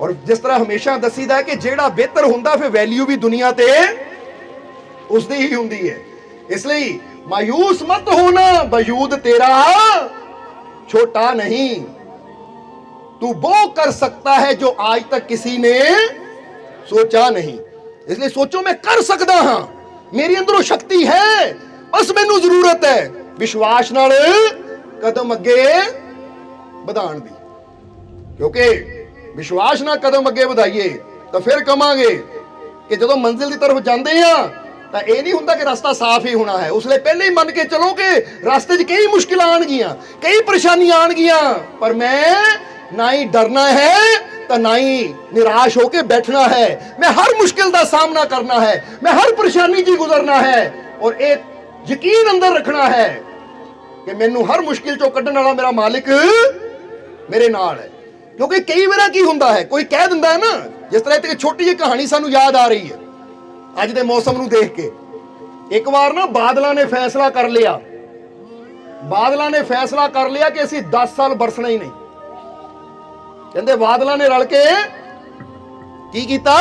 ਔਰ ਜਿਸ ਤਰ੍ਹਾਂ ਹਮੇਸ਼ਾ ਦੱਸੀਦਾ ਕਿ ਜਿਹੜਾ ਬਿਹਤਰ ਹੁੰਦਾ ਫਿਰ ਵੈਲਿਊ ਵੀ ਦੁਨੀਆ ਤੇ ਉਸ ਦੀ ਹੀ ਹੁੰਦੀ ਹੈ। ਇਸ ਲਈ ਮਾਯੂਸ ਮਤ ਹੋਣਾ, ਵਜੂਦ ਤੇਰਾ ਛੋਟਾ ਨਹੀਂ। ਤੂੰ ਉਹ ਕਰ ਸਕਤਾ ਹੈ ਜੋ ਅੱਜ ਤੱਕ ਕਿਸੇ ਨੇ ਸੋਚਾ ਨਹੀਂ। ਇਸ ਲਈ ਸੋਚੋ, ਮੈਂ ਕਰ ਸਕਦਾ ਹਾਂ। ਮੇਰੀ ਅੰਦਰੋਂ ਸ਼ਕਤੀ ਹੈ, ਬਸ ਮੈਨੂੰ ਜ਼ਰੂਰਤ ਹੈ ਵਿਸ਼ਵਾਸ ਨਾਲ ਕਦਮ ਅੱਗੇ ਵਧਾਉਣ ਦੀ। ਕਿਉਂਕਿ ਵਿਸ਼ਵਾਸ ਨਾਲ ਕਦਮ ਅੱਗੇ ਵਧਾਈਏ, ਤਾਂ ਫਿਰ ਕਮਾਂਗੇ ਕਿ ਜਦੋਂ ਮੰਜ਼ਿਲ ਦੀ ਤਰਫ ਜਾਂਦੇ ਆ ਤਾਂ ਇਹ ਨਹੀਂ ਹੁੰਦਾ ਕਿ ਰਸਤਾ ਸਾਫ਼ ਹੀ ਹੋਣਾ ਹੈ। ਉਸ ਲਈ ਪਹਿਲੇ ਹੀ ਮੰਨ ਕੇ ਚਲੋ ਕਿ ਰਸਤੇ 'ਚ ਕਈ ਮੁਸ਼ਕਿਲਾਂ ਆਣਗੀਆਂ ਕਈ ਪਰੇਸ਼ਾਨੀਆਂ ਆਣਗੀਆਂ ਪਰ ਮੈਂ ਨਾ ਹੀ ਡਰਨਾ ਹੈ, ਤਾਂ ਨਾ ਹੀ ਨਿਰਾਸ਼ ਹੋ ਕੇ ਬੈਠਣਾ ਹੈ। ਮੈਂ ਹਰ ਮੁਸ਼ਕਿਲ ਦਾ ਸਾਹਮਣਾ ਕਰਨਾ ਹੈ, ਮੈਂ ਹਰ ਪਰੇਸ਼ਾਨੀ 'ਚ ਹੀ ਗੁਜ਼ਰਨਾ ਹੈ ਔਰ ਇਹ ਯਕੀਨ ਅੰਦਰ ਰੱਖਣਾ ਹੈ ਕਿ ਮੈਨੂੰ ਹਰ ਮੁਸ਼ਕਿਲ 'ਚੋਂ ਕੱਢਣ ਵਾਲਾ ਮੇਰਾ ਮਾਲਿਕ ਮੇਰੇ ਨਾਲ ਹੈ। ਕਿਉਂਕਿ ਕਈ ਵਾਰ ਕੀ ਹੁੰਦਾ ਹੈ, ਕੋਈ ਕਹਿ ਦਿੰਦਾ ਹੈ ਨਾ, ਜਿਸ ਤਰ੍ਹਾਂ ਇੱਕ ਛੋਟੀ ਜਿਹੀ ਕਹਾਣੀ ਸਾਨੂੰ ਯਾਦ ਆ ਰਹੀ ਹੈ, ਅੱਜ ਦੇ ਮੌਸਮ ਨੂੰ ਦੇਖ ਕੇ। ਇੱਕ ਵਾਰ ਨਾ ਬਾਦਲਾਂ ਨੇ ਫੈਸਲਾ ਕਰ ਲਿਆ। ਬਾਦਲਾਂ ਨੇ ਫੈਸਲਾ ਕਰ ਲਿਆ ਕਿ ਅਸੀਂ 10 ਸਾਲ ਬਰਸਣਾ ਹੀ ਨਹੀਂ। ਕਹਿੰਦੇ ਬਾਦਲਾਂ ਨੇ ਰਲ ਕੇ ਕੀ ਕੀਤਾ?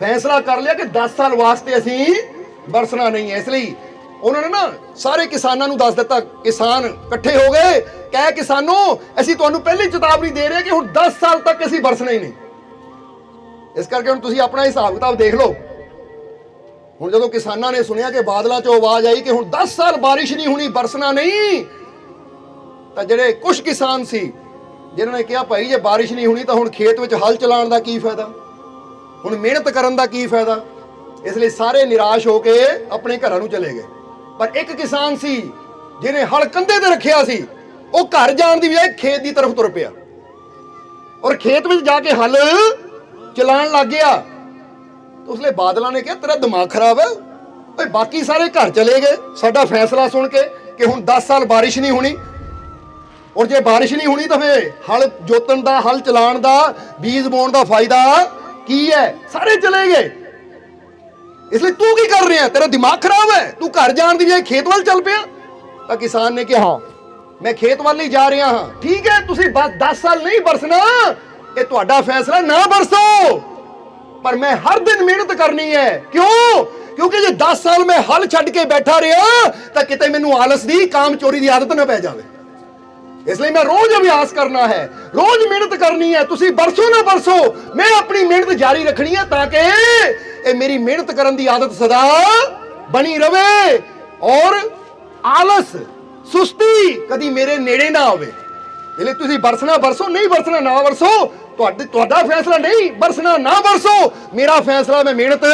ਫੈਸਲਾ ਕਰ ਲਿਆ ਕਿ 10 ਸਾਲ ਵਾਸਤੇ ਅਸੀਂ ਬਰਸਣਾ ਨਹੀਂ ਹੈ। ਇਸ ਲਈ ਉਹਨਾਂ ਨੇ ਨਾ ਸਾਰੇ ਕਿਸਾਨਾਂ ਨੂੰ ਦੱਸ ਦਿੱਤਾ, ਕਿਸਾਨ ਇਕੱਠੇ ਹੋ ਗਏ, ਕਹਿ ਕਿਸਾਨੋ, ਅਸੀਂ ਤੁਹਾਨੂੰ ਪਹਿਲੀ ਚੇਤਾਵਨੀ ਦੇ ਰਹੇ ਕਿ ਹੁਣ 10 ਸਾਲ ਤੱਕ ਅਸੀਂ ਬਰਸਣਾ ਹੀ ਨਹੀਂ। ਇਸ ਕਰਕੇ ਹੁਣ ਤੁਸੀਂ ਆਪਣਾ ਹਿਸਾਬ ਕਿਤਾਬ ਦੇਖ ਲਓ। ਹੁਣ ਜਦੋਂ ਕਿਸਾਨਾਂ ਨੇ ਸੁਣਿਆ ਕਿ ਬਾਦਲਾਂ 'ਚੋਂ ਆਵਾਜ਼ ਆਈ ਕਿ ਹੁਣ 10 ਸਾਲ ਬਾਰਿਸ਼ ਨਹੀਂ ਹੋਣੀ ਬਰਸਣਾ ਨਹੀਂ, ਤਾਂ ਜਿਹੜੇ ਕੁਝ ਕਿਸਾਨ ਸੀ, ਜਿਨ੍ਹਾਂ ਨੇ ਕਿਹਾ, ਭਾਈ, ਜੇ ਬਾਰਿਸ਼ ਨਹੀਂ ਹੋਣੀ ਤਾਂ ਹੁਣ ਖੇਤ ਵਿੱਚ ਹਲ ਚਲਾਉਣ ਦਾ ਕੀ ਫਾਇਦਾ? ਹੁਣ ਮਿਹਨਤ ਕਰਨ ਦਾ ਕੀ ਫਾਇਦਾ? ਇਸ ਲਈ ਸਾਰੇ ਨਿਰਾਸ਼ ਹੋ ਕੇ ਆਪਣੇ ਘਰਾਂ ਨੂੰ ਚਲੇ ਗਏ। ਪਰ ਇੱਕ ਕਿਸਾਨ ਸੀ, ਜਿਹਨੇ ਹਲ ਕੰਧੇ ਤੇ ਰੱਖਿਆ ਸੀ, ਉਹ ਘਰ ਜਾਣ ਦੀ ਬਜਾਏ ਖੇਤ ਦੀ ਤਰਫ ਤੁਰ ਪਿਆ। ਔਰ ਖੇਤ ਵਿੱਚ ਜਾ ਕੇ ਹਲ ਚਲਾਉਣ ਲੱਗ ਗਿਆ। ਉਸਲੇ ਬਾਦਲਾਂ ਨੇ ਕਿਹਾ, ਤੇਰਾ ਦਿਮਾਗ ਖਰਾਬ ਹੈ। ਓਏ, ਬਾਕੀ ਸਾਰੇ ਘਰ ਚਲੇ ਗਏ। ਸਾਡਾ ਫੈਸਲਾ ਸੁਣ ਕੇ ਕਿ ਹੁਣ 10 ਸਾਲ ਬਾਰਿਸ਼ ਨਹੀਂ ਹੋਣੀ। ਔਰ ਜੇ ਬਾਰਿਸ਼ ਨਹੀਂ ਹੋਣੀ ਤਾਂ ਫੇ ਹਲ ਜੋਤਣ ਦਾ, ਹਲ ਚਲਾਉਣ ਦਾ, ਬੀਜ ਬੋਣ ਦਾ ਫਾਇਦਾ ਕੀ ਹੈ? ਸਾਰੇ ਚਲੇ ਗਏ। ਇਸ ਲਈ ਤੂੰ ਕੀ ਕਰ ਰਿਹਾ? ਤੇਰਾ ਦਿਮਾਗ ਖਰਾਬ ਹੈ। ਤੂੰ ਘਰ ਜਾਣ ਦੀ ਬਜਾਏ ਖੇਤ ਵੱਲ ਚੱਲ ਪਿਆ। ਤਾਂ ਕਿਸਾਨ ਨੇ ਕਿਹਾ ਹਾਂ ਮੈਂ ਖੇਤ ਵੱਲ ਹੀ ਜਾ ਰਿਹਾ ਹਾਂ। ਠੀਕ ਹੈ, ਤੁਸੀਂ ਬਸ 10 ਸਾਲ ਨਹੀਂ ਬਰਸਣਾ। ਇਹ ਤੁਹਾਡਾ ਫੈਸਲਾ ਨਾ ਬਰਸੋ। ਪਰ ਮੈਂ ਹਰ ਦਿਨ ਮਿਹਨਤ ਕਰਨੀ ਹੈ। ਕਿਉਂ? ਕਿਉਂਕਿ ਜੇ 10 ਸਾਲ ਮੈਂ ਹਲ ਛੱਡ ਕੇ ਬੈਠਾ ਰਿਹਾ, ਤਾਂ ਕਿਤੇ ਮੈਨੂੰ ਆਲਸ ਦੀ, ਕਾਮ ਚੋਰੀ ਦੀ ਆਦਤ ਨਾ ਪੈ ਜਾਵੇ। ਇਸ ਲਈ ਮੈਂ ਰੋਜ਼ ਅਭਿਆਸ ਕਰਨਾ ਹੈ। ਰੋਜ਼ ਮਿਹਨਤ ਕਰਨੀ ਹੈ। ਤੁਸੀਂ ਬਰਸੋ ਨਾ ਬਰਸੋ। ਮੈਂ ਆਪਣੀ ਮਿਹਨਤ ਜਾਰੀ ਰੱਖਣੀ ਹੈ ਤਾਂ ਕਿ ਇਹ ਮੇਰੀ ਮਿਹਨਤ ਕਰਨ ਦੀ ਆਦਤ ਸਦਾ ਬਣੀ ਰਵੇ ਔਰ ਆਲਸ, ਸੁਸਤੀ ਕਦੀ ਮੇਰੇ ਨੇੜੇ ਨਾ ਆਵੇ। ਇਸ ਲਈ ਤੁਸੀਂ ਬਰਸਣਾ ਬਰਸੋ, ਨਹੀਂ ਬਰਸਣਾ ਨਾ ਬਰਸੋ। ਤੁਹਾਡੇ, ਤੁਹਾਡਾ ਫੈਸਲਾ ਨਹੀਂ, ਬਰਸਣਾ ਨਾ ਬਰਸੋ। ਮੇਰਾ ਫੈਸਲਾ, ਮੈਂ ਮਿਹਨਤ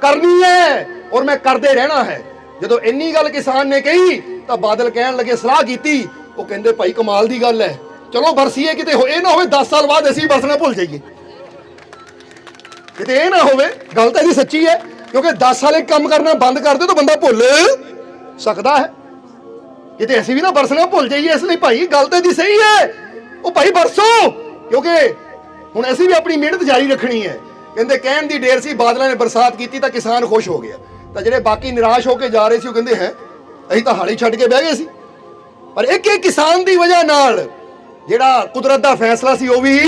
ਕਰਨੀ ਹੈ ਔਰ ਮੈਂ ਕਰਦੇ ਰਹਿਣਾ ਹੈ। ਜਦੋਂ ਇੰਨੀ ਗੱਲ ਕਿਸਾਨ ਨੇ ਕਹੀ, ਤਾਂ ਬਾਦਲ ਕਹਿਣ ਲੱਗੇ, ਸਲਾਹ ਕੀਤੀ ਉਹ ਕਹਿੰਦੇ ਭਾਈ ਕਮਾਲ ਦੀ ਗੱਲ ਹੈ। ਚਲੋ ਬਰਸੀਏ ਕਿਤੇ ਹੋ, ਇਹ ਨਾ ਹੋਵੇ 10 ਸਾਲ ਬਾਅਦ ਅਸੀਂ ਬਰਸਣਾ ਭੁੱਲ ਜਾਈਏ। ਕਿਤੇ ਇਹ ਨਾ ਹੋਵੇ, ਗੱਲ ਤਾਂ ਇਹਦੀ ਸੱਚੀ ਹੈ, ਕਿਉਂਕਿ 10 ਸਾਲ ਇੱਕ ਕੰਮ ਕਰਨਾ ਬੰਦ ਕਰ ਦਿਓ ਤਾਂ ਬੰਦਾ ਭੁੱਲ ਸਕਦਾ ਹੈ। ਕਿਤੇ ਅਸੀਂ ਵੀ ਨਾ ਬਰਸਣਾ ਭੁੱਲ ਜਾਈਏ, ਇਸ ਲਈ ਭਾਈ ਗੱਲ ਤਾਂ ਇਹਦੀ ਸਹੀ ਹੈ। ਉਹ ਭਾਈ ਬਰਸੋ, ਕਿਉਂਕਿ ਹੁਣ ਅਸੀਂ ਵੀ ਆਪਣੀ ਮਿਹਨਤ ਜਾਰੀ ਰੱਖਣੀ ਹੈ। ਕਹਿੰਦੇ ਕਹਿਣ ਦੀ ਢੇਰ ਸੀ, ਬਾਦਲਾਂ ਨੇ ਬਰਸਾਤ ਕੀਤੀ ਤਾਂ ਕਿਸਾਨ ਖੁਸ਼ ਹੋ ਗਿਆ। ਤਾਂ ਜਿਹੜੇ ਬਾਕੀ ਨਿਰਾਸ਼ ਹੋ ਕੇ ਜਾ ਰਹੇ ਸੀ, ਉਹ ਕਹਿੰਦੇ ਹੈ, ਅਸੀਂ ਤਾਂ ਹਾਲੀ ਛੱਡ ਕੇ ਬਹਿ ਗਏ ਸੀ। ਪਰ ਇੱਕ ਇੱਕ ਕਿਸਾਨ ਦੀ ਵਜ੍ਹਾ ਨਾਲ ਜਿਹੜਾ ਕੁਦਰਤ ਦਾ ਫੈਸਲਾ ਸੀ ਉਹ ਵੀ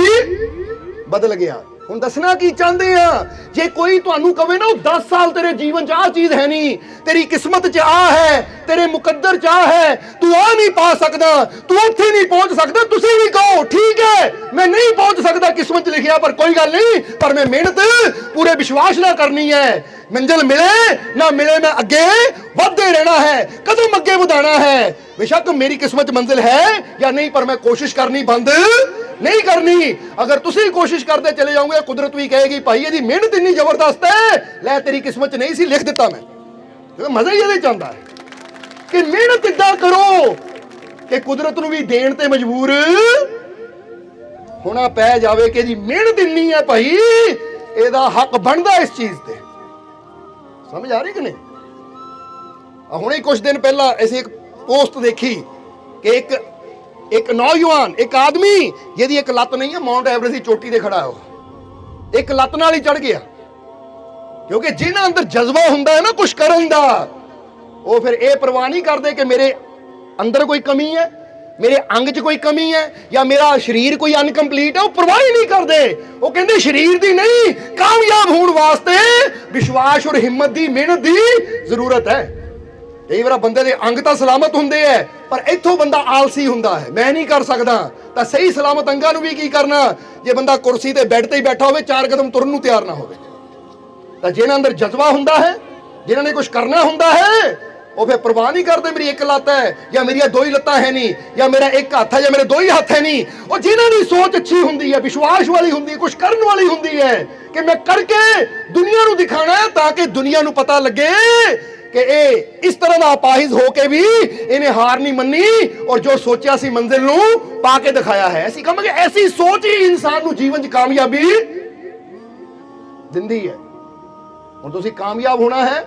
ਬਦਲ ਗਿਆ। ਹੁਣ ਦੱਸਣਾ ਕੀ ਚਾਹੁੰਦੇ ਆ? ਜੇ ਕੋਈ ਤੁਹਾਨੂੰ ਕਵੇ ਨਾ, ਉਹ 10 ਸਾਲ ਤੇਰੇ ਜੀਵਨ 'ਚ ਆਹ ਚੀਜ਼ ਹੈ ਨਹੀਂ ਤੇਰੀ ਕਿਸਮਤ 'ਚ ਆ ਹੈ ਤੇਰੇ ਮੁਕੱਦਰ 'ਚ ਆ ਹੈ ਤੂੰ ਆ ਨਹੀਂ ਪਾ ਸਕਦਾ ਤੂੰ ਉੱਥੇ ਨਹੀਂ ਪਹੁੰਚ ਸਕਦਾ ਤੁਸੀਂ ਵੀ ਕਹੋ ਠੀਕ ਹੈ ਮੈਂ ਨਹੀਂ ਪਹੁੰਚ ਸਕਦਾ ਕਿਸਮਤ 'ਚ ਲਿਖਿਆ ਪਰ ਕੋਈ ਗੱਲ ਨਹੀਂ ਪਰ ਮੈਂ ਮਿਹਨਤ ਪੂਰੇ ਵਿਸ਼ਵਾਸ ਨਾਲ ਕਰਨੀ ਹੈ ਮੰਜ਼ਿਲ ਮਿਲੇ ਨਾ ਮਿਲੇ ਮੈਂ ਅੱਗੇ ਵਧਦੇ ਰਹਿਣਾ ਹੈ ਕਦਮ ਅੱਗੇ ਵਧਾਣਾ ਹੈ ਬੇਸ਼ੱਕ ਮੇਰੀ ਕਿਸਮਤ 'ਚ ਮੰਜ਼ਿਲ ਹੈ ਜਾਂ ਨਹੀਂ ਪਰ ਮੈਂ ਕੋਸ਼ਿਸ਼ ਕਰਨੀ ਬੰਦ ਨਹੀਂ ਕਰਨੀ ਅਗਰ ਤੁਸੀਂ ਕੋਸ਼ਿਸ਼ ਕਰਦੇ ਚਲੇ ਜਾਓਗੇ ਕੁਦਰਤ ਵੀ ਕਹੇਗੀ ਭਾਈ ਇਹਦੀ ਮਿਹਨਤ ਇੰਨੀ ਜ਼ਬਰਦਸਤ ਹੈ ਲੈ ਤੇਰੀ ਕਿਸਮਤ 'ਚ ਨਹੀਂ ਸੀ ਲਿਖ ਦਿੱਤਾ ਮੈਂ ਕਿਉਂਕਿ ਮਜ਼ਾ ਹੀ ਇਹਦੇ ਚ ਹੈ। ਕਿ ਮਿਹਨਤ ਇਦਾਂ ਕਰੋ ਕਿ ਕੁਦਰਤ ਨੂੰ ਵੀ ਦੇਣ ਤੇ ਮਜਬੂਰ ਹੋਣਾ ਪੈ ਜਾਵੇ ਕਿ ਜੀ ਮਿਹਨਤ ਇੰਨੀ ਹੈ ਭਾਈ, ਇਹਦਾ ਹੱਕ ਬਣਦਾ ਇਸ ਚੀਜ਼ ਤੇ। ਸਮਝ ਆ ਰਹੀ ਕਿ ਨਹੀਂ? ਆ ਹੁਣੇ ਕੁਝ ਦਿਨ ਪਹਿਲਾਂ ਅਸੀਂ ਇੱਕ ਪੋਸਟ ਦੇਖੀ ਕਿ ਇੱਕ ਇੱਕ ਨੌਜਵਾਨ, ਇੱਕ ਆਦਮੀ ਜਿਹਦੀ ਇੱਕ ਲੱਤ ਨਹੀਂ ਹੈ ਮਾਉਂਟ ਐਵਰੈਸਟ ਦੀ ਚੋਟੀ ਤੇ ਖੜਾ ਹੈ ਇੱਕ ਲੱਤ ਨਾਲ ਹੀ ਚੜ ਗਿਆ। ਕਿਉਂਕਿ ਜਿਹਨਾਂ ਅੰਦਰ ਜਜ਼ਬਾ ਹੁੰਦਾ ਹੈ ਨਾ ਕੁਝ ਕਰਨ ਦਾ, ਉਹ ਫਿਰ ਇਹ ਪਰਵਾਹ ਨਹੀਂ ਕਰਦੇ ਕਿ ਮੇਰੇ ਅੰਦਰ ਕੋਈ ਕਮੀ ਹੈ, ਮੇਰੇ ਅੰਗ 'ਚ ਕੋਈ ਕਮੀ ਹੈ, ਜਾਂ ਮੇਰਾ ਸਰੀਰ ਕੋਈ ਅਨਕੰਪਲੀਟ ਹੈ, ਉਹ ਪਰਵਾਹ ਹੀ ਨਹੀਂ ਕਰਦੇ। ਉਹ ਕਹਿੰਦੇ, ਸਰੀਰ ਦੀ ਨਹੀਂ, ਕਾਮਯਾਬ ਹੋਣ ਵਾਸਤੇ ਵਿਸ਼ਵਾਸ ਔਰ ਹਿੰਮਤ ਦੀ ਮਿਹਨਤ ਦੀ ਜ਼ਰੂਰਤ ਹੈ। ਕਈ ਵਾਰ ਬੰਦੇ ਦੇ ਅੰਗ ਤਾਂ ਸਲਾਮਤ ਹੁੰਦੇ ਐ ਪਰ ਇੱਥੋਂ ਬੰਦਾ ਆਲਸੀ ਹੁੰਦਾ ਹੈ। ਮੈਂ ਨਹੀਂ ਕਰ ਸਕਦਾ। ਤਾਂ ਸਹੀ ਸਲਾਮਤ ਅੰਗਾਂ ਨੂੰ ਵੀ ਕੀ ਕਰਨਾ? ਜੇ ਬੰਦਾ ਕੁਰਸੀ ਤੇ ਬੈੱਡ ਤੇ ਹੀ ਬੈਠਾ ਹੋਵੇ, ਚਾਰ ਕਦਮ ਤੁਰਨ ਨੂੰ ਤਿਆਰ ਨਾ ਹੋਵੇ। ਤਾਂ ਜਿਹਨਾਂ ਅੰਦਰ ਜਜ਼ਬਾ ਹੁੰਦਾ ਹੈ ਜਿਨ੍ਹਾਂ ਨੇ ਕੁਝ ਕਰਨਾ ਹੁੰਦਾ ਹੈ, ਉਹ ਫਿਰ ਪਰਵਾਹ ਨਹੀਂ ਕਰਦੇ ਮੇਰੀ ਇੱਕ ਲੱਤ ਹੈ, ਜਾਂ ਮੇਰੀਆਂ ਦੋ ਹੀ ਲੱਤਾਂ ਹੈ ਨਹੀਂ, ਜਾਂ ਮੇਰਾ ਇੱਕ ਹੱਥ ਹੈ, ਜਾਂ ਮੇਰੇ ਦੋ ਹੀ ਹੱਥ ਹੈ ਨਹੀਂ। ਉਹ ਜਿਨ੍ਹਾਂ ਦੀ ਸੋਚ ਅੱਛੀ ਹੁੰਦੀ ਹੈ, ਵਿਸ਼ਵਾਸ ਵਾਲੀ ਹੁੰਦੀ ਹੈ ਕੁਝ ਕਰਨ ਵਾਲੀ ਹੁੰਦੀ ਹੈ, ਕਿ ਮੈਂ ਕਰਕੇ ਦੁਨੀਆ ਨੂੰ ਦਿਖਾਣਾ ਹੈ, ਤਾਂ ਕਿ ਦੁਨੀਆ ਨੂੰ ਪਤਾ ਲੱਗੇ ਕਿ ਇਹ ਇਸ ਤਰ੍ਹਾਂ ਦਾ ਅਪਾਹਿਜ ਹੋ ਕੇ ਵੀ ਇਹਨੇ ਹਾਰ ਨਹੀਂ ਮੰਨੀ ਔਰ ਜੋ ਸੋਚਿਆ ਸੀ ਮੰਜ਼ਿਲ ਨੂੰ ਪਾ ਕੇ ਦਿਖਾਇਆ ਹੈ। ਅਸੀਂ ਕਹਾਂਗੇ, ਐਸੀ ਸੋਚ ਹੀ ਇਨਸਾਨ ਨੂੰ ਜੀਵਨ 'ਚ ਕਾਮਯਾਬੀ ਦਿੰਦੀ ਹੈ। ਹੁਣ ਤੁਸੀਂ ਕਾਮਯਾਬ ਹੋਣਾ ਹੈ,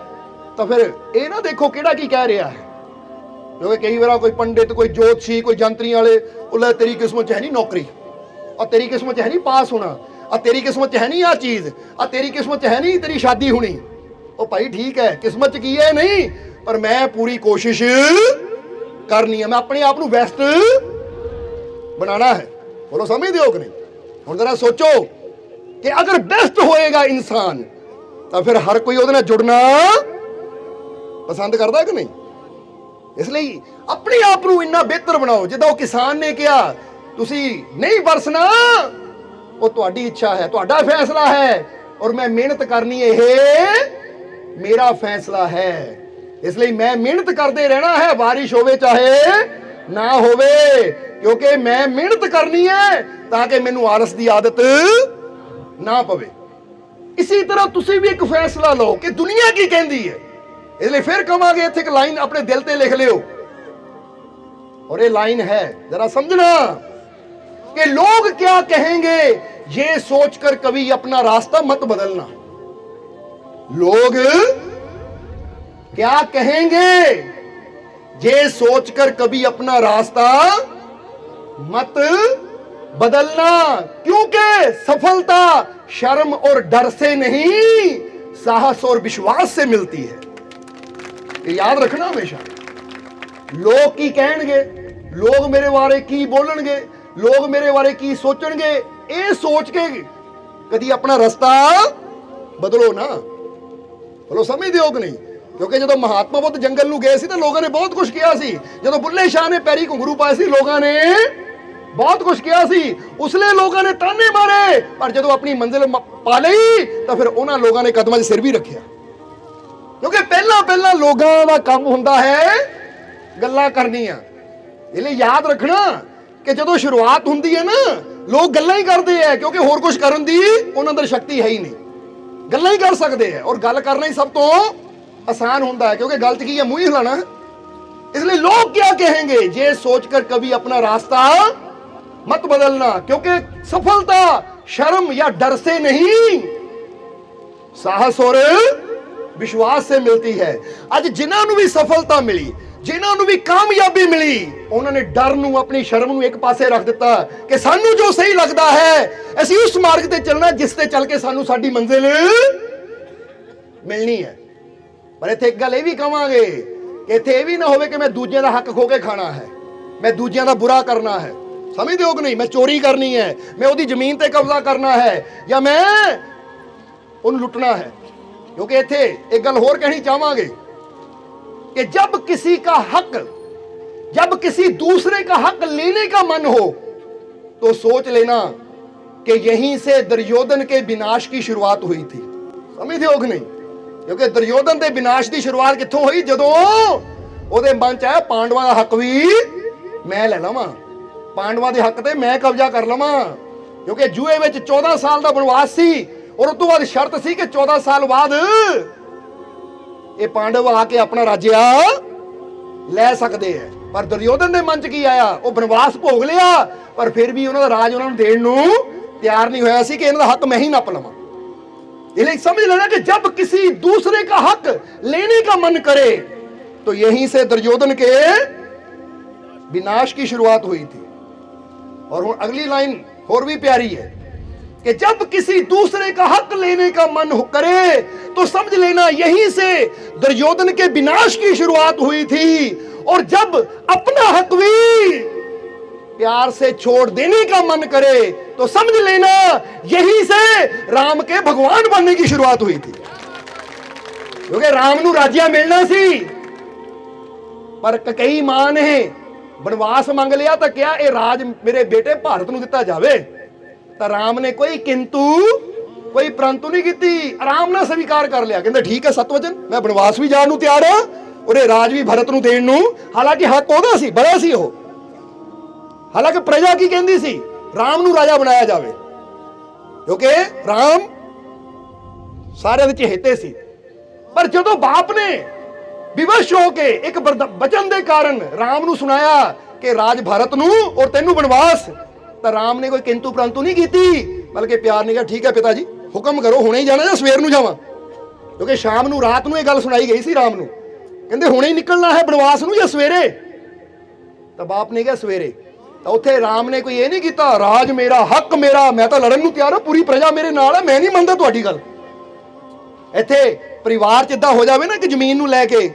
ਤਾਂ ਫਿਰ ਇਹ ਨਾ ਦੇਖੋ ਕਿਹੜਾ ਕੀ ਕਹਿ ਰਿਹਾ ਹੈ। ਕਿਉਂਕਿ ਕਈ ਵਾਰ ਕੋਈ ਪੰਡਿਤ, ਕੋਈ ਜੋਤਸ਼ੀ, ਕੋਈ ਜੰਤਰੀ ਵਾਲੇ, ਉਹ ਲੈ ਤੇਰੀ ਕਿਸਮਤ 'ਚ ਹੈ ਨਹੀਂ ਨੌਕਰੀ। ਆ ਤੇਰੀ ਕਿਸਮਤ 'ਚ ਹੈ ਨਹੀਂ ਪਾਸ ਹੋਣਾ। ਆ ਤੇਰੀ ਕਿਸਮਤ 'ਚ ਹੈ ਨਹੀਂ ਆ ਚੀਜ਼। ਆ ਤੇਰੀ ਕਿਸਮਤ 'ਚ ਹੈ ਨਹੀਂ ਤੇਰੀ ਸ਼ਾਦੀ ਹੋਣੀ। ਉਹ ਭਾਈ ਠੀਕ ਹੈ, ਕਿਸਮਤ 'ਚ ਕੀ ਹੈ ਨਹੀਂ, ਪਰ ਮੈਂ ਪੂਰੀ ਕੋਸ਼ਿਸ਼ ਕਰਨੀ ਹੈ। ਮੈਂ ਆਪਣੇ ਆਪ ਨੂੰ ਬੈਸਟ ਬਣਾਉਣਾ ਹੈ। ਬੋਲੋ ਸਮਝਦੇ ਹੋ ਕਿ ਨਹੀਂ? ਹੁਣ ਜ਼ਰਾ ਸੋਚੋ ਕਿ ਅਗਰ ਬੈਸਟ ਹੋਏਗਾ ਇਨਸਾਨ ਤਾਂ ਫਿਰ ਹਰ ਕੋਈ ਉਹਦੇ ਨਾਲ ਜੁੜਨਾ ਪਸੰਦ ਕਰਦਾ ਕਿ ਨਹੀਂ? ਇਸ ਲਈ ਆਪਣੇ ਆਪ ਨੂੰ ਇੰਨਾ ਬਿਹਤਰ ਬਣਾਓ, ਜਿੱਦਾਂ ਉਹ ਕਿਸਾਨ ਨੇ ਕਿਹਾ, ਤੁਸੀਂ ਨਹੀਂ ਵਰਸਣਾ, ਉਹ ਤੁਹਾਡੀ ਇੱਛਾ ਹੈ, ਤੁਹਾਡਾ ਫੈਸਲਾ ਹੈ, ਔਰ ਮੈਂ ਮਿਹਨਤ ਕਰਨੀ ਇਹ ਮੇਰਾ ਫੈਸਲਾ ਹੈ। ਇਸ ਲਈ ਮੈਂ ਮਿਹਨਤ ਕਰਦੇ ਰਹਿਣਾ ਹੈ, ਬਾਰਿਸ਼ ਹੋਵੇ ਚਾਹੇ ਨਾ ਹੋਵੇ, ਕਿਉਂਕਿ ਮੈਂ ਮਿਹਨਤ ਕਰਨੀ ਹੈ ਤਾਂ ਕਿ ਮੈਨੂੰ ਆਲਸ ਦੀ ਆਦਤ ਨਾ ਪਵੇ। ਇਸੇ ਤਰ੍ਹਾਂ ਤੁਸੀਂ ਵੀ ਇੱਕ ਫੈਸਲਾ ਲਓ ਕਿ ਦੁਨੀਆ ਕੀ ਕਹਿੰਦੀ ਹੈ ਇਸ ਲਈ ਫਿਰ ਕਵਾਂਗੇ ਇੱਥੇ ਇੱਕ ਲਾਈਨ ਆਪਣੇ ਦਿਲ ਤੇ ਲਿਖ ਲਿਓ और ये लाइन है जरा समझना कि लोग क्या कहेंगे ये सोचकर कभी अपना रास्ता मत बदलना लोग क्या कहेंगे ये सोचकर कभी अपना रास्ता मत बदलना क्योंकि सफलता शर्म और डर से नहीं साहस और विश्वास से मिलती है ये याद रखना हमेशा ਲੋਕ ਕੀ ਕਹਿਣਗੇ ਲੋਕ ਮੇਰੇ ਬਾਰੇ ਕੀ ਬੋਲਣਗੇ ਲੋਕ ਮੇਰੇ ਬਾਰੇ ਕੀ ਸੋਚਣਗੇ ਇਹ ਸੋਚ ਕੇ ਕਦੀ ਆਪਣਾ ਰਸਤਾ ਬਦਲੋ ਨਾ ਬੋਲੋ ਸਮਝਦੇ ਹੋ ਕਿ ਨਹੀਂ ਕਿਉਂਕਿ ਜਦੋਂ ਮਹਾਤਮਾ ਬੁੱਧ ਜੰਗਲ ਨੂੰ ਗਏ ਸੀ ਤਾਂ ਲੋਕਾਂ ਨੇ ਬਹੁਤ ਕੁਝ ਕਿਹਾ ਸੀ ਜਦੋਂ ਬੁੱਲੇ ਸ਼ਾਹ ਨੇ ਪੈਰੀ ਘੁੰਗਰੂ ਪਾਏ ਸੀ ਲੋਕਾਂ ਨੇ ਬਹੁਤ ਕੁਝ ਕਿਹਾ ਸੀ। ਉਸਲੇ ਲੋਕਾਂ ਨੇ ਤਾਨੇ ਮਾਰੇ। ਪਰ ਜਦੋਂ ਆਪਣੀ ਮੰਜ਼ਿਲ ਪਾ ਲਈ, ਤਾਂ ਫਿਰ ਉਹਨਾਂ ਲੋਕਾਂ ਨੇ ਕਦਮਾਂ 'ਚ ਸਿਰ ਵੀ ਰੱਖਿਆ। ਕਿਉਂਕਿ ਪਹਿਲਾਂ ਪਹਿਲਾਂ ਲੋਕਾਂ ਦਾ ਕੰਮ ਹੁੰਦਾ ਹੈ, ਗੱਲਾਂ ਕਰਨੀਆਂ। ਇਹ ਲਈ ਯਾਦ ਰੱਖਣਾ ਕਿ ਜਦੋਂ ਸ਼ੁਰੂਆਤ ਹੁੰਦੀ ਹੈ ਨਾ, ਲੋਕ ਗੱਲਾਂ ਹੀ ਕਰਦੇ ਆ ਕਿਉਂਕਿ ਹੋਰ ਕੁਝ ਕਰਨ ਦੀ ਉਹਨਾਂ ਅੰਦਰ ਸ਼ਕਤੀ ਹੈ ਹੀ ਨਹੀਂ। ਗੱਲਾਂ ਹੀ ਕਰ ਸਕਦੇ ਆ ਔਰ ਗੱਲ ਕਰਨਾ ਹੀ ਸਭ ਤੋਂ ਆਸਾਨ ਹੁੰਦਾ ਹੈ, ਕਿਉਂਕਿ ਗਲਤ ਕੀ ਹੈ? ਮੂੰਹ ਹੀ ਹਿਲਾਣਾ ਇਸ ਲਈ ਲੋਕ ਕੀ ਕहेंगे ਜੇ ਸੋਚ ਕਰ ਕਭੀ ਆਪਣਾ ਰਾਸਤਾ मत बदलना क्योंकि सफलता शर्म या डर से नहीं साहस और ਵਿਸ਼ਵਾਸ ਸੇ ਮਿਲਤੀ ਹੈ ਅੱਜ ਜਿਨ੍ਹਾਂ ਨੂੰ ਵੀ ਸਫਲਤਾ ਮਿਲੀ ਜਿਨ੍ਹਾਂ ਨੂੰ ਵੀ ਕਾਮਯਾਬੀ ਮਿਲੀ ਉਹਨਾਂ ਨੇ ਡਰ ਨੂੰ ਆਪਣੀ ਸ਼ਰਮ ਨੂੰ ਇੱਕ ਪਾਸੇ ਰੱਖ ਦਿੱਤਾ ਕਿ ਸਾਨੂੰ ਜੋ ਸਹੀ ਲੱਗਦਾ ਹੈ ਅਸੀਂ ਉਸ ਮਾਰਗ ਤੇ ਚੱਲਣਾ ਜਿਸ ਤੇ ਚੱਲ ਕੇ ਸਾਨੂੰ ਸਾਡੀ ਮੰਜ਼ਿਲ ਮਿਲਣੀ ਹੈ ਪਰ ਇੱਥੇ ਇੱਕ ਗੱਲ ਇਹ ਵੀ ਕਵਾਂਗੇ ਕਿ ਇੱਥੇ ਇਹ ਵੀ ਨਾ ਹੋਵੇ ਕਿ ਮੈਂ ਦੂਜਿਆਂ ਦਾ ਹੱਕ ਖੋ ਕੇ ਖਾਣਾ ਹੈ ਮੈਂ ਦੂਜਿਆਂ ਦਾ ਬੁਰਾ ਕਰਨਾ ਹੈ ਸਮਝਦੇ ਹੋ ਕਿ ਨਹੀਂ ਮੈਂ ਚੋਰੀ ਕਰਨੀ ਹੈ ਮੈਂ ਉਹਦੀ ਜ਼ਮੀਨ ਤੇ ਕਬਜ਼ਾ ਕਰਨਾ ਹੈ ਜਾਂ ਮੈਂ ਉਹਨੂੰ ਲੁੱਟਣਾ ਹੈ क्योंकि ਇੱਥੇ एक गल और कहनी चाहेंगे कि जब किसी का हक जब किसी दूसरे का हक लेने का मन हो तो सोच लेना कि यहीं से दुर्योधन के विनाश की शुरुआत हुई थी ਸਮਝਦੇ ਹੋ ਕਿ ਨਹੀਂ ਕਿਉਂਕਿ ਦੁਰਯੋਧਨ ਦੇ ਵਿਨਾਸ਼ ਦੀ ਸ਼ੁਰੂਆਤ ਕਿੱਥੋਂ ਹੋਈ ਜਦੋਂ ਉਹਦੇ ਮਨ ਚ ਆਇਆ ਪਾਂਡਵਾਂ ਦਾ ਹੱਕ ਵੀ ਮੈਂ ਲੈ ਲਵਾਂ ਪਾਂਡਵਾਂ ਦੇ ਹੱਕ ਤੇ ਮੈਂ ਕਬਜ਼ਾ ਕਰ ਲਵਾਂ ਕਿਉਂਕਿ ਜੂਏ ਵਿੱਚ 14 ਸਾਲ ਦਾ ਬਨਵਾਸ ਸੀ ਔਰ ਉਸ ਤੋਂ ਬਾਅਦ ਸ਼ਰਤ ਸੀ ਕਿ 14 ਸਾਲ ਬਾਅਦ ਇਹ ਪਾਂਡਵ ਆ ਕੇ ਆਪਣਾ ਰਾਜਿਆ ਲੈ ਸਕਦੇ ਆ ਪਰ ਦੁਰਯੋਧਨ ਦੇ ਮਨ ਚ ਕੀ ਆਇਆ ਉਹ ਬਨਵਾਸ ਭੋਗ ਲਿਆ ਪਰ ਫਿਰ ਵੀ ਉਹਨਾਂ ਦਾ ਰਾਜ ਉਹਨਾਂ ਨੂੰ ਦੇਣ ਨੂੰ ਤਿਆਰ ਨਹੀਂ ਹੋਇਆ ਸੀ ਕਿ ਇਹਨਾਂ ਦਾ ਹੱਕ ਮੈਂ ਹੀ ਨੱਪ ਲਵਾਂ इसलिए समझ लेना कि जब किसी दूसरे का हक लेने का मन करे तो यहीं से दुर्योधन के विनाश की शुरुआत हुई थी और वो अगली लाइन और भी प्यारी है कि जब किसी दूसरे का हक लेने का मन करे तो समझ लेना यहीं से दुर्योधन के विनाश की शुरुआत हुई थी। और जब अपना हक भी प्यार से छोड़ देने का मन करे तो समझ लेना यहीं से राम के भगवान बनने की शुरुआत हुई थी। क्योंकि राम नु राजिया मिलना सी, पर कई मान है ਬਨਵਾਸ ਮੰਗ ਲਿਆ ਤਾਂ ਕਿਹਾ ਇਹ ਰਾਜ ਮੇਰੇ ਬੇਟੇ ਭਾਰਤ ਨੂੰ ਦਿੱਤਾ ਜਾਵੇ। ਤਾਂ ਰਾਮ ਨੇ ਕੋਈ ਕਿੰਤੂ, ਕੋਈ ਪ੍ਰੰਤੂ ਨਹੀਂ ਕੀਤੀ। ਆਰਾਮ ਨਾਲ ਸਵੀਕਾਰ ਕਰ ਲਿਆ। ਕਹਿੰਦੇ ਠੀਕ ਹੈ ਸਤਵਚਨ, ਮੈਂ ਬਨਵਾਸ ਵੀ ਜਾਣ ਨੂੰ ਤਿਆਰ ਹਾਂ ਉਹਦੇ ਰਾਜ ਵੀ ਭਰਤ ਨੂੰ ਦੇਣ ਨੂੰ। ਹਾਲਾਂਕਿ ਹੱਕ ਉਹਦਾ ਸੀ, ਬੜਾ ਸੀ ਉਹ। ਹਾਲਾਂਕਿ ਪ੍ਰਜਾ ਕੀ ਕਹਿੰਦੀ ਸੀ? ਰਾਮ ਨੂੰ ਰਾਜਾ ਬਣਾਇਆ ਜਾਵੇ। ਕਿਉਂਕਿ ਰਾਮ ਸਾਰਿਆਂ ਦੇ ਚਹੇਤੇ ਸੀ। ਪਰ ਜਦੋਂ ਬਾਪ ਨੇ ਵਿਵਸ਼ ਹੋ ਕੇ ਇੱਕ ਬਰਦ- ਬਚਨ ਦੇ ਕਾਰਨ ਰਾਮ ਨੂੰ ਸੁਣਾਇਆ ਕਿ ਰਾਜ ਭਾਰਤ ਨੂੰ ਔਰ ਤੈਨੂੰ ਬਨਵਾਸ। ਤਾਂ ਰਾਮ ਨੇ ਕੋਈ ਕਿੰਤੂ ਪ੍ਰੰਤੂ ਨਹੀਂ ਕੀਤੀ, ਬਲਕਿ ਪਿਆਰ ਨੇ ਕਿਹਾ, ਠੀਕ ਹੈ ਪਿਤਾ ਜੀ, ਹੁਕਮ ਕਰੋ, ਹੁਣੇ ਹੀ ਜਾਣਾ ਜਾਂ ਸਵੇਰ ਨੂੰ ਜਾਵਾਂ। ਕਿਉਂਕਿ ਸ਼ਾਮ ਨੂੰ, ਰਾਤ ਨੂੰ ਇਹ ਗੱਲ ਸੁਣਾਈ ਗਈ ਸੀ ਰਾਮ ਨੂੰ। ਕਹਿੰਦੇ, ਹੁਣੇ ਹੀ ਨਿਕਲਣਾ ਹੈ ਬਨਵਾਸ ਨੂੰ ਜਾਂ ਸਵੇਰੇ? ਤਾਂ ਬਾਪ ਨੇ ਕਿਹਾ, ਸਵੇਰੇ। ਤਾਂ ਉੱਥੇ ਰਾਮ ਨੇ ਕੋਈ ਇਹ ਨਹੀਂ ਕੀਤਾ, ਰਾਜ ਮੇਰਾ, ਹੱਕ ਮੇਰਾ, ਮੈਂ ਤਾਂ ਲੜਨ ਨੂੰ ਤਿਆਰ ਹਾਂ, ਪੂਰੀ ਪ੍ਰਜਾ ਮੇਰੇ ਨਾਲ ਹੈ, ਮੈਂ ਨਹੀਂ ਮੰਨਦਾ ਤੁਹਾਡੀ ਗੱਲ। ਇੱਥੇ ਪਰਿਵਾਰ ਚ ਇਦਾਂ ਹੋ ਜਾਵੇ ਨਾ ਕਿ ਜ਼ਮੀਨ ਨੂੰ ਲੈ ਕੇ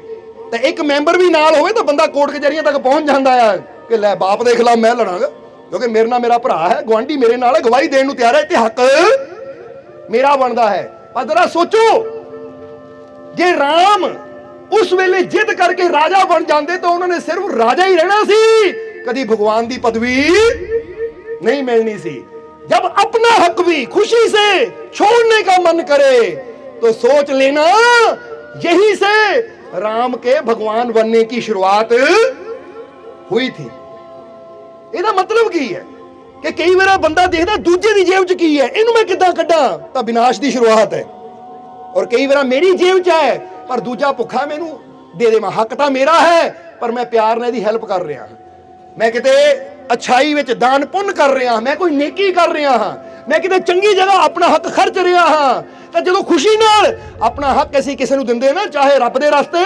ਤੇ ਇੱਕ ਮੈਂਬਰ ਵੀ ਨਾਲ ਹੋਵੇ ਤਾਂ ਬੰਦਾ ਕੋਰਟ ਕਚਹਿਰੀਆਂ ਤੱਕ ਪਹੁੰਚ ਜਾਂਦਾ ਆ ਕਿ ਲੈ ਬਾਪ ਦੇ ਖਿਲਾਫ ਮੈਂ ਲੜਾਂਗਾ ਕਿਉਂਕਿ ਮੇਰੇ ਨਾਲ ਮੇਰਾ ਭਰਾ ਹੈ ਗਵਾਂਢੀ ਮੇਰੇ ਨਾਲ ਹੈ ਗਵਾਹੀ ਦੇਣ ਨੂੰ ਤਿਆਰ ਹੈ ਤੇ ਹੱਕ ਮੇਰਾ ਬਣਦਾ ਹੈ ਪਰ ਜਰਾ ਸੋਚੋ ਜੇ ਰਾਮ ਉਸ ਵੇਲੇ ਜਿੱਦ ਕਰਕੇ ਰਾਜਾ ਬਣ ਜਾਂਦੇ ਤਾਂ ਉਹਨਾਂ ਨੇ ਸਿਰਫ ਰਾਜਾ ਹੀ ਰਹਿਣਾ ਸੀ ਕਦੀ ਭਗਵਾਨ ਦੀ ਪਦਵੀ नहीं मिलनी सी जब अपना हक भी खुशी से छोड़ने का मन करे तो सोच लेना यही से राम के भगवान बनने की शुरुआत हुई थी ਇਹਦਾ ਮਤਲਬ ਕੀ ਹੈ ਕਿ ਕਈ ਵਾਰ ਬੰਦਾ ਦੇਖਦਾ ਦੂਜੇ ਦੀ ਜੇਬ 'ਚ ਕੀ ਹੈ ਇਹਨੂੰ ਮੈਂ ਕਿੱਦਾਂ ਕੱਢਾਂ ਤਾਂ ਵਿਨਾਸ਼ ਦੀ ਸ਼ੁਰੂਆਤ ਹੈ ਔਰ ਕਈ ਵਾਰ ਮੇਰੀ ਜੇਬ 'ਚ ਹੈ ਪਰ ਦੂਜਾ ਭੁੱਖਾ ਮੈਨੂੰ ਦੇ ਦੇਵਾਂ ਹੱਕ ਤਾਂ ਮੇਰਾ ਹੈ ਪਰ ਮੈਂ ਪਿਆਰ ਨਾਲ ਇਹਦੀ ਹੈਲਪ ਕਰ ਰਿਹਾ ਹਾਂ ਮੈਂ ਕਿਤੇ ਅਛਾਈ ਵਿੱਚ ਦਾਨ ਪੁੰਨ ਕਰ ਰਿਹਾ ਹਾਂ ਮੈਂ ਕੋਈ ਨੇਕੀ ਕਰ ਰਿਹਾ ਹਾਂ ਮੈਂ ਕਿਤੇ ਚੰਗੀ ਜਗ੍ਹਾ ਆਪਣਾ ਹੱਕ ਖਰਚ ਰਿਹਾ ਹਾਂ ਤਾਂ ਜਦੋਂ ਖੁਸ਼ੀ ਨਾਲ ਆਪਣਾ ਹੱਕ ਅਸੀਂ ਕਿਸੇ ਨੂੰ ਦਿੰਦੇ ਨਾ, ਚਾਹੇ ਰੱਬ ਦੇ ਰਸਤੇ,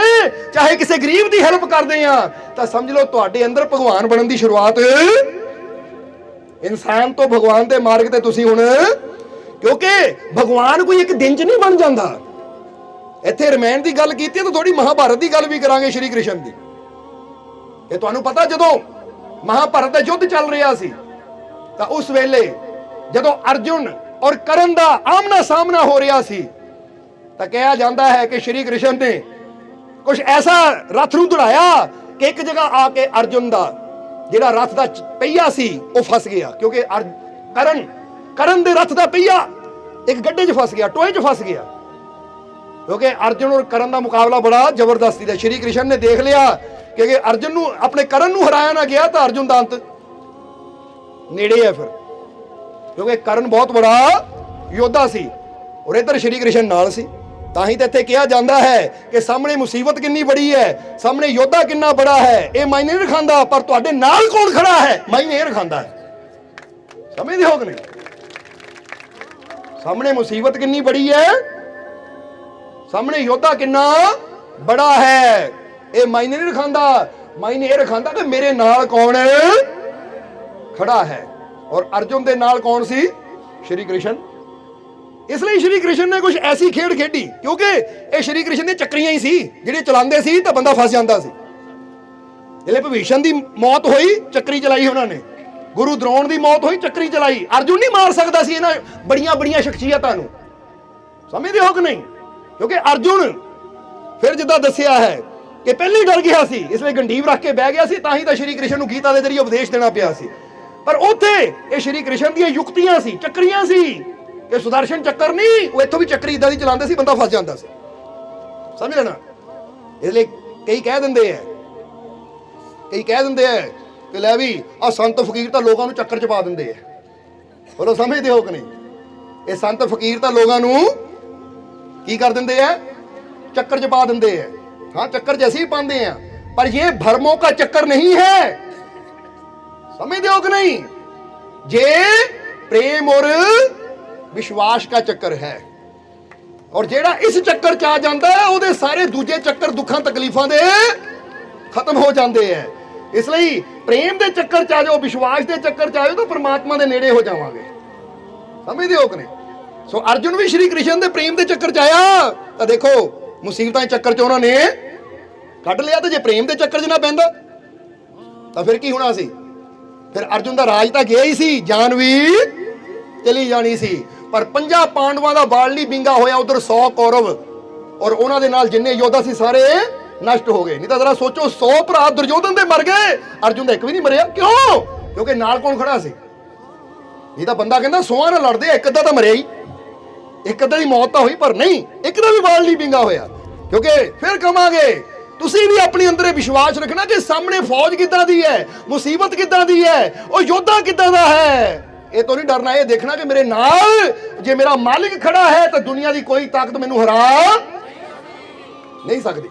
ਚਾਹੇ ਕਿਸੇ ਗਰੀਬ ਦੀ ਹੈਲਪ ਕਰਦੇ ਆ ਤਾਂ ਸਮਝ ਲਓ ਤੁਹਾਡੇ ਅੰਦਰ ਭਗਵਾਨ ਬਣਨ ਦੀ ਸ਼ੁਰੂਆਤ ਇਨਸਾਨ ਤੋਂ ਭਗਵਾਨ ਦੇ ਮਾਰਗ ਤੇ ਤੁਸੀਂ ਹੁਣ, ਕਿਉਂਕਿ ਭਗਵਾਨ ਕੋਈ ਇੱਕ ਦਿਨ 'ਚ ਨਹੀਂ ਬਣ ਜਾਂਦਾ। ਇੱਥੇ ਰਮਾਇਣ ਦੀ ਗੱਲ ਕੀਤੀ ਹੈ ਤਾਂ ਥੋੜੀ ਮਹਾਭਾਰਤ ਦੀ ਗੱਲ ਵੀ ਕਰਾਂਗੇ ਸ਼੍ਰੀ ਕ੍ਰਿਸ਼ਨ ਦੀ। ਇਹ ਤੁਹਾਨੂੰ ਪਤਾ ਜਦੋਂ ਮਹਾਭਾਰਤ ਦਾ ਯੁੱਧ ਚੱਲ ਰਿਹਾ ਸੀ, ਤਾਂ ਉਸ ਵੇਲੇ ਜਦੋਂ ਅਰਜੁਨ ਔਰ ਕਰਨ ਦਾ ਆਮਨਾ ਸਾਹਮਣਾ ਹੋ ਰਿਹਾ ਸੀ, ਤਾਂ ਕਿਹਾ ਜਾਂਦਾ ਹੈ ਕਿ ਸ਼੍ਰੀ ਕ੍ਰਿਸ਼ਨ ਨੇ ਕੁਝ ਐਸਾ ਰਥ ਨੂੰ ਦੜਾਇਆ ਕਿ ਇੱਕ ਜਗ੍ਹਾ ਆ ਕੇ ਅਰਜੁਨ ਦਾ ਜਿਹੜਾ ਰਥ ਦਾ ਪਹੀਆ ਸੀ, ਉਹ ਫਸ ਗਿਆ। ਕਿਉਂਕਿ ਅਰ- ਕਰਨ ਕਰਨ ਦੇ ਰਥ ਦਾ ਪਹੀਆ ਇੱਕ ਗੱਡੇ 'ਚ ਫਸ ਗਿਆ, ਟੋਏ 'ਚ ਫਸ ਗਿਆ। ਕਿਉਂਕਿ ਅਰਜੁਨ ਔਰ ਕਰਨ ਦਾ ਮੁਕਾਬਲਾ ਬੜਾ ਜ਼ਬਰਦਸਤੀ ਦਾ, ਸ਼੍ਰੀ ਕ੍ਰਿਸ਼ਨ ਨੇ ਦੇਖ ਲਿਆ ਕਿ ਕਿ ਅਰਜੁਨ ਨੂੰ, ਆਪਣੇ ਕਰਨ ਨੂੰ ਹਰਾਇਆ ਨਾ ਗਿਆ ਤਾਂ ਅਰਜੁਨ ਦਾ ਅੰਤ ਨੇੜੇ ਹੈ ਫਿਰ। ਕਿਉਂਕਿ ਕਰਨ ਬਹੁਤ ਬੜਾ ਯੋਧਾ ਸੀ ਔਰ ਇਧਰ ਸ਼੍ਰੀ ਕ੍ਰਿਸ਼ਨ ਨਾਲ ਸੀ। ਤਾਂ ਹੀ ਤਾਂ ਇੱਥੇ ਕਿਹਾ ਜਾਂਦਾ ਹੈ ਕਿ ਸਾਹਮਣੇ ਮੁਸੀਬਤ ਕਿੰਨੀ ਬੜੀ ਹੈ, ਸਾਹਮਣੇ ਯੋਧਾ ਕਿੰਨਾ ਬੜਾ ਹੈ, ਇਹ ਮਾਇਨੇ ਨਹੀਂ ਰਖਾਂਦਾ, ਪਰ ਤੁਹਾਡੇ ਨਾਲ ਕੌਣ ਖੜਾ ਹੈ? ਮਾਇਨੇ ਇਹ ਰਖਾਂਦਾ। ਹੈ ਸਮਝਦੇ ਹੋ ਕਿ ਨਹੀਂ? ਸਾਹਮਣੇ ਮੁਸੀਬਤ ਕਿੰਨੀ ਬੜੀ ਹੈ, ਸਾਹਮਣੇ ਯੋਧਾ ਕਿੰਨਾ ਬੜਾ ਹੈ, ਇਹ ਮਾਇਨੇ ਨਹੀਂ ਰਖਾਂਦਾ। ਮਾਇਨੇ ਇਹ ਰਖਾਂਦਾ ਕਿ ਮੇਰੇ ਨਾਲ ਕੌਣ ਖੜਾ ਹੈ? ਔਰ ਅਰਜੁਨ ਦੇ ਨਾਲ ਕੌਣ ਸੀ? ਸ਼੍ਰੀ ਕ੍ਰਿਸ਼ਨ। ਇਸ ਲਈ ਸ਼੍ਰੀ ਕ੍ਰਿਸ਼ਨ ਨੇ ਕੁਝ ਐਸੀ ਖੇਡ ਖੇਡੀ, ਕਿਉਂਕਿ ਇਹ ਸ਼੍ਰੀ ਕ੍ਰਿਸ਼ਨ ਦੀਆਂ ਚੱਕਰੀਆਂ ਹੀ ਸੀ, ਜਿਹੜੇ ਚਲਾਉਂਦੇ ਸੀ ਤਾਂ ਬੰਦਾ ਫਸ ਜਾਂਦਾ ਸੀ। ਜਿਹੜੇ ਭਵੀਸ਼ਣ ਦੀ ਮੌਤ ਹੋਈ, ਚੱਕਰੀ ਚਲਾਈ ਉਹਨਾਂ ਨੇ। ਗੁਰੂ ਦ੍ਰੋਣ ਦੀ ਮੌਤ ਹੋਈ, ਚੱਕਰੀ ਚਲਾਈ। ਅਰਜੁਨ ਨਹੀਂ ਮਾਰ ਸਕਦਾ ਸੀ ਇਹਨਾਂ ਬੜੀਆਂ ਬੜੀਆਂ ਸ਼ਖਸੀਅਤਾਂ ਨੂੰ। ਸਮਝਦੇ ਹੋ ਕਿ ਨਹੀਂ? ਕਿਉਂਕਿ ਅਰਜੁਨ ਫਿਰ ਜਿੱਦਾਂ ਦੱਸਿਆ ਹੈ ਕਿ ਪਹਿਲੇ ਹੀ ਡਰ ਗਿਆ ਸੀ, ਇਸ ਲਈ ਗੰਢੀਵ ਰੱਖ ਕੇ ਬਹਿ ਗਿਆ ਸੀ, ਤਾਂ ਹੀ ਤਾਂ ਸ਼੍ਰੀ ਕ੍ਰਿਸ਼ਨ ਨੂੰ ਗੀਤਾ ਦੇ ਜ਼ਰੀਏ ਉਪਦੇਸ਼ ਦੇਣਾ ਪਿਆ ਸੀ। ਪਰ ਉੱਥੇ ਇਹ ਸ਼੍ਰੀ ਕ੍ਰਿਸ਼ਨ ਦੀਆਂ ਯੁਕਤੀਆਂ ਸੀ, ਚੱਕਰੀਆਂ ਸੀ ਕਿ ਸੁਦਰਸ਼ਨ ਚੱਕਰ ਨਹੀਂ, ਉਹ ਇੱਥੋਂ ਵੀ ਚੱਕਰੀ ਇਦਾਂ ਦੀ ਚਲਾਉਂਦੇ ਸੀ, ਬੰਦਾ ਫਸ ਜਾਂਦਾ ਸੀ। ਸਮਝ ਲੈਣਾ? ਇਸ ਲਈ ਕਈ ਕਹਿ ਦਿੰਦੇ ਆ। ਕਈ ਕਹਿ ਦਿੰਦੇ ਆ ਕਿ ਲੈ ਵੀ ਆ ਸੰਤ ਫਕੀਰ ਤਾਂ ਲੋਕਾਂ ਨੂੰ ਚੱਕਰ ਚ ਪਾ ਦਿੰਦੇ ਆ। ਬੋਲੋ ਸਮਝਦੇ ਹੋ ਕਿ ਨਹੀਂ? ਇਹ ਸੰਤ ਫਕੀਰ ਤਾਂ ਲੋਕਾਂ ਨੂੰ ਕੀ ਕਰ ਦਿੰਦੇ ਆ? ਚੱਕਰ ਚ ਪਾ ਦਿੰਦੇ ਆ। ਹਾਂ, ਚੱਕਰ ਚ ਅਸੀਂ ਪਾਉਂਦੇ ਆ। ਪਰ ਇਹ ਭਰਮੋਂ का ਚੱਕਰ ਨਹੀਂ ਹੈ ਸਮਝਦੇ ਹੋ ਕਿ ਨਹੀਂ? ਜੇ ਪ੍ਰੇਮ ਔਰ ਵਿਸ਼ਵਾਸ का ਚੱਕਰ ਹੈ, ਔਰ ਜਿਹੜਾ ਇਸ ਚੱਕਰ ਚ ਆ ਜਾਂਦਾ ਹੈ, ਉਹਦੇ ਸਾਰੇ ਦੂਜੇ ਚੱਕਰ ਦੁੱਖਾਂ, ਤਕਲੀਫਾਂ ਦੇ ਖਤਮ ਹੋ ਜਾਂਦੇ ਹੈ। ਇਸ ਲਈ ਪ੍ਰੇਮ ਦੇ ਚੱਕਰ ਚ ਆ ਜਾਓ, ਵਿਸ਼ਵਾਸ ਦੇ ਚੱਕਰ ਚ ਆ ਜਾਓ, ਤਾਂ ਪਰਮਾਤਮਾ ਦੇ ਨੇੜੇ ਹੋ ਜਾਵਾਂਗੇ। ਸਮਝਦੇ ਹੋ ਕਿ ਨਹੀਂ? ਸੋ ਅਰਜੁਨ ਵੀ ਸ਼੍ਰੀ ਕ੍ਰਿਸ਼ਨ ਦੇ ਪ੍ਰੇਮ ਦੇ ਚੱਕਰ ਚ ਆਇਆ, ਤਾਂ ਦੇਖੋ, ਮੁਸੀਬਤਾਂ ਦੇ ਚੱਕਰ ਚ ਉਹਨਾਂ ਨੇ ਕੱਢ ਲਿਆ, ਤੇ ਜੇ ਪ੍ਰੇਮ ਦੇ ਚੱਕਰ ਚ ਨਾ ਪੈਂਦਾ, ਤਾਂ ਫਿਰ ਕੀ ਹੋਣਾ ਸੀ? ਫਿਰ ਅਰਜੁਨ ਦਾ ਰਾਜ ਤਾਂ ਗਿਆ ਹੀ ਸੀ ਜਾਨ ਵੀ ਚਲੀ ਜਾਣੀ ਸੀ, ਪਰ ਪੰਜਾਂ ਪਾਂਡਵਾਂ ਦਾ ਬਾਲ ਨਹੀਂ ਬਿੰਗਾ ਹੋਇਆ ਉਧਰ 100 ਕੌਰਵ, ਔਰ ਉਹਨਾਂ ਦੇ ਨਾਲ ਜਿੰਨੇ ਯੋਧਾ ਸੀ ਸਾਰੇ ਨਸ਼ਟ ਹੋ ਗਏ। ਨਹੀਂ ਤਾਂ ਜ਼ਰਾ ਸੋਚੋ 100 ਭਰਾ ਦੁਰਯੋਧਨ ਦੇ ਮਰ ਗਏ। ਅਰਜੁਨ ਦਾ ਇੱਕ ਵੀ ਨਹੀਂ ਮਰਿਆ। ਕਿਉਂ? ਕਿਉਂਕਿ ਨਾਲ ਕੌਣ ਖੜਾ ਸੀ? ਇਹ ਤਾਂ ਬੰਦਾ ਕਹਿੰਦਾ ਸੋਹਾਂ ਨਾਲ ਲੜਦੇ ਇੱਕ ਅੱਧਾ ਤਾਂ ਮਰਿਆ ਹੀ। ਇੱਕ ਅੱਧਾ ਦੀ ਮੌਤ ਤਾਂ ਹੋਈ, ਪਰ ਨਹੀਂ, ਇੱਕ ਦਾ ਵੀ ਬਾਲ ਨਹੀਂ ਬਿੰਗਾ ਹੋਇਆ। ਕਿਉਂਕਿ ਫਿਰ ਕਵਾਂਗੇ ਤੁਸੀਂ ਵੀ ਆਪਣੇ ਅੰਦਰ ਵਿਸ਼ਵਾਸ ਰੱਖਣਾ ਕਿ ਸਾਹਮਣੇ ਫੌਜ ਕਿੱਦਾਂ ਦੀ ਹੈ, ਮੁਸੀਬਤ ਕਿੱਦਾਂ ਦੀ ਹੈ, ਉਹ ਯੋਧਾ ਕਿੱਦਾਂ ਦਾ ਹੈ? ਇਹ ਤੋਂ ਨਹੀਂ ਡਰਨਾ, ਇਹ ਦੇਖਣਾ ਕਿ ਮੇਰੇ ਨਾਲ ਜੇ ਮੇਰਾ ਮਾਲਿਕ ਖੜਾ ਹੈ ਤਾਂ ਦੁਨੀਆ ਦੀ ਕੋਈ ਤਾਕਤ ਮੈਨੂੰ ਹਰਾ ਨਹੀਂ ਸਕਦੀ।